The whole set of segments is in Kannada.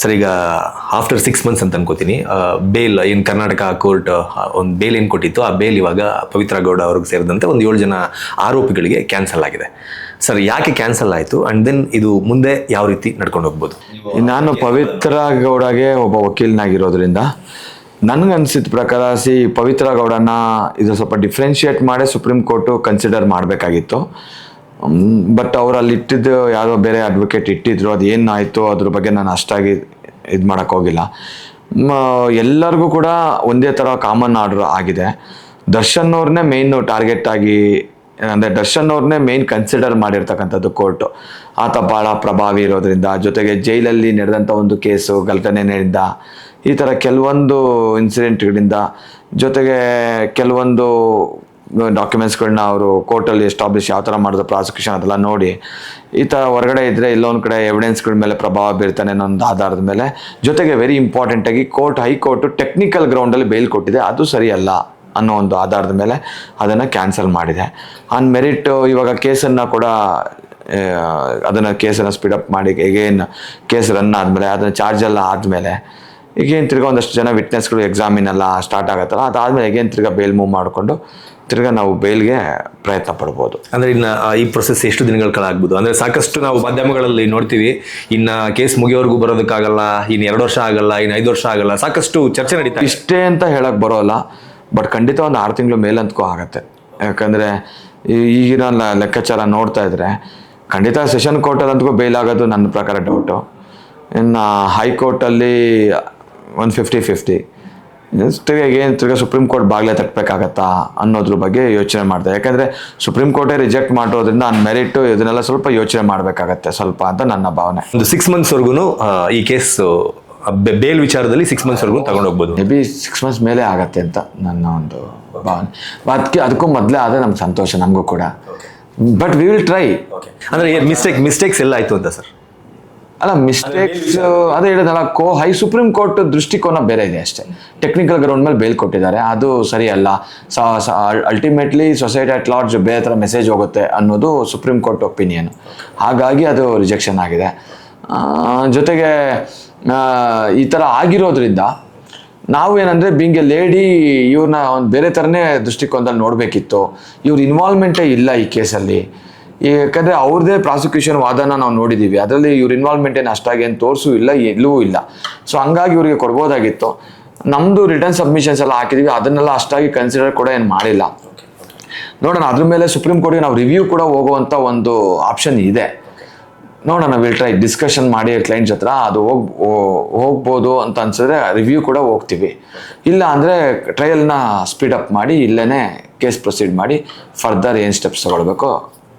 ಸರ್, ಈಗ ಆಫ್ಟರ್ ಸಿಕ್ಸ್ ಮಂತ್ಸ್ ಅಂತ ಅನ್ಕೋತೀನಿ. ಬೇಲ್ ಏನು ಕರ್ನಾಟಕ ಕೋರ್ಟ್ ಒಂದು ಬೇಲ್ ಏನು ಕೊಟ್ಟಿತ್ತು, ಆ ಬೇಲ್ ಇವಾಗ ಪವಿತ್ರ ಗೌಡ ಅವ್ರಿಗೆ ಸೇರಿದಂತೆ ಒಂದು ಏಳು ಜನ ಆರೋಪಿಗಳಿಗೆ ಕ್ಯಾನ್ಸಲ್ ಆಗಿದೆ. ಸರ್, ಯಾಕೆ ಕ್ಯಾನ್ಸಲ್ ಆಯಿತು? ಆ್ಯಂಡ್ ದೆನ್ ಇದು ಮುಂದೆ ಯಾವ ರೀತಿ ನಡ್ಕೊಂಡು ಹೋಗ್ಬೋದು? ನಾನು ಪವಿತ್ರ ಗೌಡಗೆ ಒಬ್ಬ ವಕೀಲನಾಗಿರೋದ್ರಿಂದ ನನಗನ್ಸಿದ ಪ್ರಕಾರ ಸಿ ಪವಿತ್ರ ಗೌಡನ ಇದು ಸ್ವಲ್ಪ ಡಿಫ್ರೆನ್ಷಿಯೇಟ್ ಮಾಡಿ ಸುಪ್ರೀಂ ಕೋರ್ಟು ಕನ್ಸಿಡರ್ ಮಾಡಬೇಕಾಗಿತ್ತು. ಬಟ್ ಅವ್ರು ಅಲ್ಲಿ ಇಟ್ಟಿದ್ದು ಯಾರೋ ಬೇರೆ ಅಡ್ವೊಕೇಟ್ ಇಟ್ಟಿದ್ರು, ಅದು ಏನಾಯಿತು ಅದ್ರ ಬಗ್ಗೆ ನಾನು ಅಷ್ಟಾಗಿ ಇದು ಮಾಡೋಕ್ಕೋಗಿಲ್ಲ ಎಲ್ಲರಿಗೂ ಕೂಡ ಒಂದೇ ಥರ ಕಾಮನ್ ಆರ್ಡ್ರ್ ಆಗಿದೆ. ದರ್ಶನ್ ಅವ್ರನ್ನೇ ಮೇಯ್ನು ಟಾರ್ಗೆಟ್ ಆಗಿ, ಅಂದರೆ ದರ್ಶನ್ ಅವ್ರನ್ನೇ ಮೇಯ್ನ್ ಕನ್ಸಿಡರ್ ಮಾಡಿರ್ತಕ್ಕಂಥದ್ದು ಕೋರ್ಟು ಆತ ಭಾಳ ಪ್ರಭಾವಿ ಇರೋದ್ರಿಂದ, ಜೊತೆಗೆ ಜೈಲಲ್ಲಿ ನಡೆದಂಥ ಒಂದು ಕೇಸು ಘಟನೆಯಿಂದ ಈ ಥರ ಕೆಲವೊಂದು ಇನ್ಸಿಡೆಂಟ್ಗಳಿಂದ ಜೊತೆಗೆ ಕೆಲವೊಂದು ಡಾಕ್ಯುಮೆಂಟ್ಸ್ಗಳನ್ನ ಅವರು ಕೋರ್ಟಲ್ಲಿ ಎಸ್ಟಾಬ್ಲಿಷ್ ಯಾವ ಥರ ಮಾಡಿದ್ರು ಪ್ರಾಸಿಕ್ಯೂಷನ್ ಅದೆಲ್ಲ ನೋಡಿ. ಈ ಥರ ಹೊರಗಡೆ ಇದ್ದರೆ ಇಲ್ಲೊಂದು ಕಡೆ ಎವಿಡೆನ್ಸ್ಗಳ ಮೇಲೆ ಪ್ರಭಾವ ಬೀರ್ತಾನೆ ಅನ್ನೋ ಒಂದು ಆಧಾರದ ಮೇಲೆ. ಜೊತೆಗೆ ವೆರಿ ಇಂಪಾರ್ಟೆಂಟಾಗಿ ಕೋರ್ಟ್ ಹೈಕೋರ್ಟು ಟೆಕ್ನಿಕಲ್ ಗ್ರೌಂಡಲ್ಲಿ ಬೇಲ್ ಕೊಟ್ಟಿದೆ. ಅದು ಸರಿಯಲ್ಲ ಅನ್ನೋ ಒಂದು ಆಧಾರದ ಮೇಲೆ ಅದನ್ನು ಕ್ಯಾನ್ಸಲ್ ಮಾಡಿದೆ. ಆನ್ ಮೆರಿಟ್ ಇವಾಗ ಕೇಸನ್ನು ಕೂಡ ಅದನ್ನು ಕೇಸನ್ನು ಸ್ಪೀಡಪ್ ಮಾಡಿ ಎಗೇನ್ ಕೇಸ್ ರನ್ ಆದಮೇಲೆ, ಅದನ್ನು ಚಾರ್ಜ್ ಎಲ್ಲ ಆದಮೇಲೆ ಈಗೇನು ತಿರ್ಗಾ ಒಂದಷ್ಟು ಜನ ವಿಟ್ನೆಸ್ಗಳು ಎಕ್ಸಾಮಿನ್ ಎಲ್ಲ ಸ್ಟಾರ್ಟ್ ಆಗುತ್ತಲ್ಲ ಅದಾದಮೇಲೆ ಎಗೇನ್ ತಿರ್ಗಾ ಬೇಲ್ ಮೂವ್ ಮಾಡಿಕೊಂಡು ತಿರ್ಗಾ ನಾವು ಬೇಲ್ಗೆ ಪ್ರಯತ್ನ ಪಡ್ಬೋದು. ಅಂದ್ರೆ ಇನ್ನು ಈ ಪ್ರೊಸೆಸ್ ಎಷ್ಟು ದಿನಗಳ ಕಾಲ ಆಗ್ಬೋದು ಅಂದ್ರೆ ಸಾಕಷ್ಟು ನಾವು ಮಾಧ್ಯಮಗಳಲ್ಲಿ ನೋಡ್ತೀವಿ ಇನ್ನ ಕೇಸ್ ಮುಗಿಯೋವರೆಗೂ ಬರೋದಕ್ಕಾಗಲ್ಲ ಇನ್ನು ಎರಡು ವರ್ಷ ಆಗಲ್ಲ ಇನ್ನು ಐದು ವರ್ಷ ಆಗಲ್ಲ ಸಾಕಷ್ಟು ಚರ್ಚೆ ನಡೀತಾ ಇಷ್ಟೇ ಅಂತ ಹೇಳಕ್ ಬರೋಲ್ಲ ಬಟ್ ಖಂಡಿತ ಒಂದು ಆರು ತಿಂಗಳು ಮೇಲಂತಕೂ ಆಗುತ್ತೆ. ಯಾಕಂದರೆ ಈಗಿನ ಲೆಕ್ಕಾಚಾರ ನೋಡ್ತಾ ಇದ್ರೆ ಖಂಡಿತ ಸೆಷನ್ ಕೋರ್ಟಲ್ಲಿ ಅಂತಕೋ ಬೇಲ್ ಆಗೋದು ನನ್ನ ಪ್ರಕಾರ ಡೌಟು ಇನ್ನು ಹೈಕೋರ್ಟಲ್ಲಿ ಒಂದು ಫಿಫ್ಟಿ ಫಿಫ್ಟಿ ತಿರ್ಗಿ ಏನು ತಿರ್ಗಾ ಸುಪ್ರೀಂ ಕೋರ್ಟ್ ಬಾಗಿಲೇ ತಟ್ಟಬೇಕಾಗತ್ತಾ ಅನ್ನೋದ್ರ ಬಗ್ಗೆ ಯೋಚನೆ ಮಾಡಿದೆ. ಯಾಕಂದರೆ ಸುಪ್ರೀಂ ಕೋರ್ಟೇ ರಿಜೆಕ್ಟ್ ಮಾಡೋದ್ರಿಂದ ನನ್ನ ಮೆರಿಟು ಇದನ್ನೆಲ್ಲ ಸ್ವಲ್ಪ ಯೋಚನೆ ಮಾಡಬೇಕಾಗತ್ತೆ ಸ್ವಲ್ಪ ಅಂತ ನನ್ನ ಭಾವನೆ. ಒಂದು ಸಿಕ್ಸ್ ಮಂತ್ಸ್ವರೆಗೂ ಈ ಕೇಸ್ ಬೇಲ್ ವಿಚಾರದಲ್ಲಿ ಸಿಕ್ಸ್ ಮಂತ್ಸ್ವರೆಗೂ ತಗೊಂಡು ಹೋಗ್ಬೋದು. ಮೇ ಬಿ ಸಿಕ್ಸ್ ಮಂತ್ಸ್ ಮೇಲೆ ಆಗತ್ತೆ ಅಂತ ನನ್ನ ಒಂದು ಭಾವನೆ. ಅದಕ್ಕೆ ಅದಕ್ಕೂ ಮೊದಲೇ ಆದರೆ ನಮ್ಗೆ ಸಂತೋಷ ನಮಗೂ ಕೂಡ. ಬಟ್ ವಿ ವಿಲ್ ಟ್ರೈ ಅಂದರೆ ಮಿಸ್ಟೇಕ್ ಮಿಸ್ಟೇಕ್ಸ್ ಎಲ್ಲ ಆಯಿತು ಅಂತ ಸರ್? ಅಲ್ಲ ಮಿಸ್ಟೇಕ್ಸ್ ಅದೇ ಹೇಳಿದಲ್ಲ ಕೋ ಹೈ ಸುಪ್ರೀಂ ಕೋರ್ಟ್ ದೃಷ್ಟಿಕೋನ ಬೇರೆ ಇದೆ ಅಷ್ಟೇ. ಟೆಕ್ನಿಕಲ್ ಗ್ರೌಂಡ್ ಮೇಲೆ ಬೇಲ್ ಕೊಟ್ಟಿದ್ದಾರೆ. ಅದು ಸರಿ ಅಲ್ಲ ಅಲ್ಟಿಮೇಟ್ಲಿ ಸೊಸೈಟಿ ಅಟ್ ಲಾರ್ಜ್ ಬೇರೆ ಥರ ಮೆಸೇಜ್ ಹೋಗುತ್ತೆ ಅನ್ನೋದು ಸುಪ್ರೀಂ ಕೋರ್ಟ್ ಒಪಿನಿಯನ್ ಹಾಗಾಗಿ ಅದು ರಿಜೆಕ್ಷನ್ ಆಗಿದೆ. ಜೊತೆಗೆ ಈ ಥರ ಆಗಿರೋದ್ರಿಂದ ನಾವು ಏನಂದರೆ ಬಿಂಗ್ ಎ ಲೇಡಿ ಇವ್ರನ್ನ ಒಂದು ಬೇರೆ ಥರನೇ ದೃಷ್ಟಿಕೋನದಲ್ಲಿ ನೋಡಬೇಕಿತ್ತು. ಇವ್ರ ಇನ್ವಾಲ್ವ್ಮೆಂಟೇ ಇಲ್ಲ ಈ ಕೇಸಲ್ಲಿ ಯಾಕಂದರೆ ಅವ್ರದ್ದೇ ಪ್ರಾಸಿಕ್ಯೂಷನ್ ವಾದನ ನಾವು ನೋಡಿದ್ದೀವಿ ಅದರಲ್ಲಿ ಇವ್ರ ಇನ್ವಾಲ್ವ್ಮೆಂಟ್ ಏನು ಅಷ್ಟಾಗಿ ಏನು ತೋರಿಸೂ ಇಲ್ಲ ಎಲ್ಲವೂ ಇಲ್ಲ. ಸೊ ಹಂಗಾಗಿ ಇವರಿಗೆ ಕೊಡ್ಬೋದಾಗಿತ್ತು. ನಮ್ಮದು ರಿಟರ್ನ್ ಸಬ್ಮಿಷನ್ಸ್ ಎಲ್ಲ ಹಾಕಿದ್ದೀವಿ ಅದನ್ನೆಲ್ಲ ಅಷ್ಟಾಗಿ ಕನ್ಸಿಡರ್ ಕೂಡ ಏನು ಮಾಡಿಲ್ಲ. ನೋಡೋಣ, ಅದ್ರ ಮೇಲೆ ಸುಪ್ರೀಂ ಕೋರ್ಟ್ಗೆ ನಾವು ರಿವ್ಯೂ ಕೂಡ ಹೋಗುವಂಥ ಒಂದು ಆಪ್ಷನ್ ಇದೆ. ನೋಡೋಣ ವಿಲ್ ಟ್ರೈ ಡಿಸ್ಕಷನ್ ಮಾಡಿ ಕ್ಲೈಂಟ್ಸ್ ಹತ್ರ ಅದು ಹೋಗ್ ಹೋಗ್ಬೋದು ಅಂತ ಅನ್ಸಿದ್ರೆ ರಿವ್ಯೂ ಕೂಡ ಹೋಗ್ತೀವಿ. ಇಲ್ಲ ಅಂದರೆ ಟ್ರಯಲ್ನ ಸ್ಪೀಡಪ್ ಮಾಡಿ ಇಲ್ಲೇ ಕೇಸ್ ಪ್ರೊಸೀಡ್ ಮಾಡಿ ಫರ್ದರ್ ಏನು ಸ್ಟೆಪ್ಸ್ ತಗೊಳ್ಬೇಕು?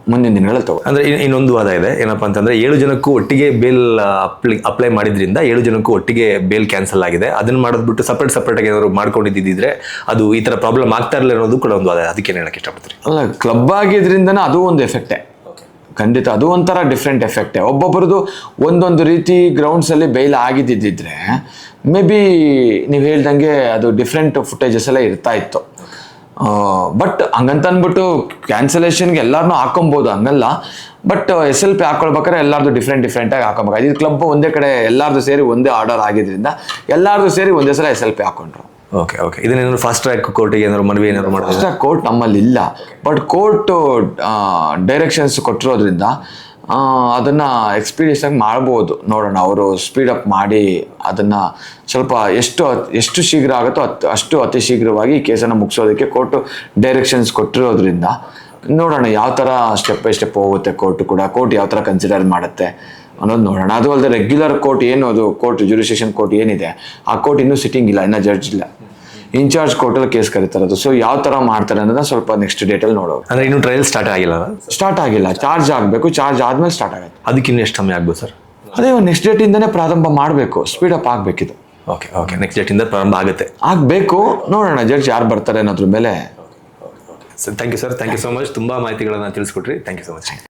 ಮುಂದಿನ ದಿನಗಳಲ್ಲಿ ತಗೋ. ಅಂದ್ರೆ ಇನ್ನೊಂದು ವಾದ ಇದೆ. ಏನಪ್ಪಾ ಅಂತಂದ್ರೆ ಏಳು ಜನಕ್ಕೂ ಒಟ್ಟಿಗೆ ಬೇಲ್ ಅಪ್ಲೈ ಅಪ್ಲೈ ಮಾಡಿದ್ರಿಂದ ಏಳು ಜನಕ್ಕೂ ಒಟ್ಟಿಗೆ ಬೇಲ್ ಕ್ಯಾನ್ಸಲ್ ಆಗಿದೆ. ಅದನ್ನ ಮಾಡೋದ್ಬಿಟ್ಟು ಸಪ್ರೇಟ್ ಸಪ್ರೇಟ್ ಆಗಿ ಏನಾದ್ರು ಮಾಡ್ಕೊಂಡಿದ್ದಿದ್ರೆ ಅದು ಈ ತರ ಪ್ರಾಬ್ಲಮ್ ಆಗ್ತಾ ಇರಲಿಲ್ಲ ಅನ್ನೋದು ಕೂಡ ಒಂದು ವಾದ ಅದಕ್ಕೆ ಹೇಳಕ್ಕೆ ಇಷ್ಟಪಡ್ತೀರಿ? ಅಲ್ಲ ಕ್ಲಬ್ ಆಗಿದ್ರಿಂದನೇ ಅದು ಒಂದು ಎಫೆಕ್ಟೇ ಖಂಡಿತ ಅದು ಒಂಥರ ಡಿಫ್ರೆಂಟ್ ಎಫೆಕ್ಟೇ ಒಬ್ಬೊಬ್ಬರದು ಒಂದೊಂದು ರೀತಿ ಗ್ರೌಂಡ್ಸಲ್ಲಿ ಬೇಲ್ ಆಗಿದ್ದಿದ್ರೆ ಮೇ ಬಿ ನೀವು ಹೇಳ್ದಂಗೆ ಅದು ಡಿಫ್ರೆಂಟ್ ಫುಟೇಜಸ್ ಎಲ್ಲ ಇರ್ತಾ ಇತ್ತು. ಬಟ್ ಹಂಗಂತ ಅಂದ್ಬಿಟ್ಟು ಕ್ಯಾನ್ಸಲೇಷನ್ಗೆ ಎಲ್ಲರನ್ನೂ ಹಾಕೊಬೋದು ಹಂಗಲ್ಲ. ಬಟ್ ಎಸ್ ಎಲ್ ಪಿ ಹಾಕೊಳ್ಬೇಕಾದ್ರೆ ಎಲ್ಲಾರ್ದು ಡಿಫ್ರೆಂಟ್ ಡಿಫ್ರೆಂಟಾಗಿ ಹಾಕೊಬೇಕು ಇದು ಕ್ಲಬ್ ಒಂದೇ ಕಡೆ ಎಲ್ಲಾರ್ದು ಸೇರಿ ಒಂದೇ ಆರ್ಡರ್ ಆಗಿದ್ರಿಂದ ಎಲ್ಲಾರ್ದು ಸೇರಿ ಒಂದೇ ಸಲ ಎಸ್ ಎಲ್ ಪಿ ಹಾಕೊಂಡ್ರು. ಓಕೆ ಓಕೆ ಇದನ್ನೇನಾದ್ರು ಫಾಸ್ಟ್ ಟ್ರ್ಯಾಕ್ ಕೋರ್ಟಿಗೆ ಏನಾದ್ರು ಮನವಿ ಏನಾದ್ರು ಮಾಡಿದ್ರೆ? ಟ್ರ್ಯಾಕ್ ಕೋರ್ಟ್ ನಮ್ಮಲ್ಲಿ ಇಲ್ಲ ಬಟ್ ಕೋರ್ಟ್ ಡೈರೆಕ್ಷನ್ಸ್ ಕೊಟ್ಟಿರೋದ್ರಿಂದ ಅದನ್ನ ಎಕ್ಸ್ಪೀರಿಯನ್ಸ್ ಆಗಿ ಮಾಡ್ಬೋದು. ನೋಡೋಣ, ಅವರು ಸ್ಪೀಡಪ್ ಮಾಡಿ ಅದನ್ನ ಸ್ವಲ್ಪ ಎಷ್ಟು ಎಷ್ಟು ಶೀಘ್ರ ಆಗುತ್ತೋ ಅತ್, ಅಷ್ಟು ಅತಿ ಶೀಘ್ರವಾಗಿ ಈ ಕೇಸನ್ನು ಮುಗಿಸೋದಕ್ಕೆ ಕೋರ್ಟು ಡೈರೆಕ್ಷನ್ಸ್ ಕೊಟ್ಟಿರೋದ್ರಿಂದ ನೋಡೋಣ ಯಾವ ಥರ ಸ್ಟೆಪ್ ಬೈ ಸ್ಟೆಪ್ ಹೋಗುತ್ತೆ ಕೋರ್ಟ್ ಕೂಡ ಕೋರ್ಟ್ ಯಾವ ಥರ ಕನ್ಸಿಡರ್ ಮಾಡುತ್ತೆ ಅನ್ನೋದು ನೋಡೋಣ. ಅದು ಅಲ್ಲದೆ ರೆಗ್ಯುಲರ್ ಕೋರ್ಟ್ ಏನು, ಅದು ಕೋರ್ಟ್ ಜುರಿಸ್ಟೇಷನ್ ಕೋರ್ಟ್ ಏನಿದೆ, ಆ ಕೋರ್ಟ್ ಇನ್ನೂ ಸಿಟ್ಟಿಂಗ್ ಇಲ್ಲ, ಇನ್ನೂ ಜಡ್ಜ್ ಇಲ್ಲ. ಇನ್ಚಾರ್ಜ್ ಕೋರ್ಟಲ್ಲಿ ಕೇಸ್ ಕರೀತಾರದು. ಸೊ ಯಾವ ಥರ ಮಾಡ್ತಾರೆ ಅನ್ನೋದನ್ನ ಸ್ವಲ್ಪ ನೆಕ್ಸ್ಟ್ ಡೇಟಲ್ಲಿ ನೋಡೋದು. ಅಂದ್ರೆ ಇನ್ನು ಟ್ರಯಲ್ ಸ್ಟಾರ್ಟ್ ಆಗಿಲ್ಲ ಸ್ಟಾರ್ಟ್ ಆಗಿಲ್ಲ. ಚಾರ್ಜ್ ಆಗಬೇಕು ಚಾರ್ಜ್ ಆದಮೇಲೆ ಸ್ಟಾರ್ಟ್ ಆಗುತ್ತೆ. ಅದಕ್ಕೆ ಇನ್ನು ಎಷ್ಟು ಸಮಯ ಆಗ್ಬೋದು ಸರ್? ಅದೇ ನೆಕ್ಸ್ಟ್ ಡೇಟಿಂದನೇ ಪ್ರಾರಂಭ ಮಾಡಬೇಕು. ಸ್ಪೀಡಪ್ ಆಗಬೇಕಿದು. ಓಕೆ ಓಕೆ ನೆಕ್ಸ್ಟ್ ಡೇಟಿಂದ ಪ್ರಾರಂಭ ಆಗುತ್ತೆ. ಆಗಬೇಕು. ನೋಡೋಣ ಜಡ್ಜ್ ಯಾರು ಬರ್ತಾರೆ ಅನ್ನೋದ್ರ ಮೇಲೆ. Sir thank you sir thank you so much ತುಂಬ ಮಾಹಿತಿಗಳನ್ನು ತಿಳಿಸ್ಕೊಟ್ರಿ. Thank you so much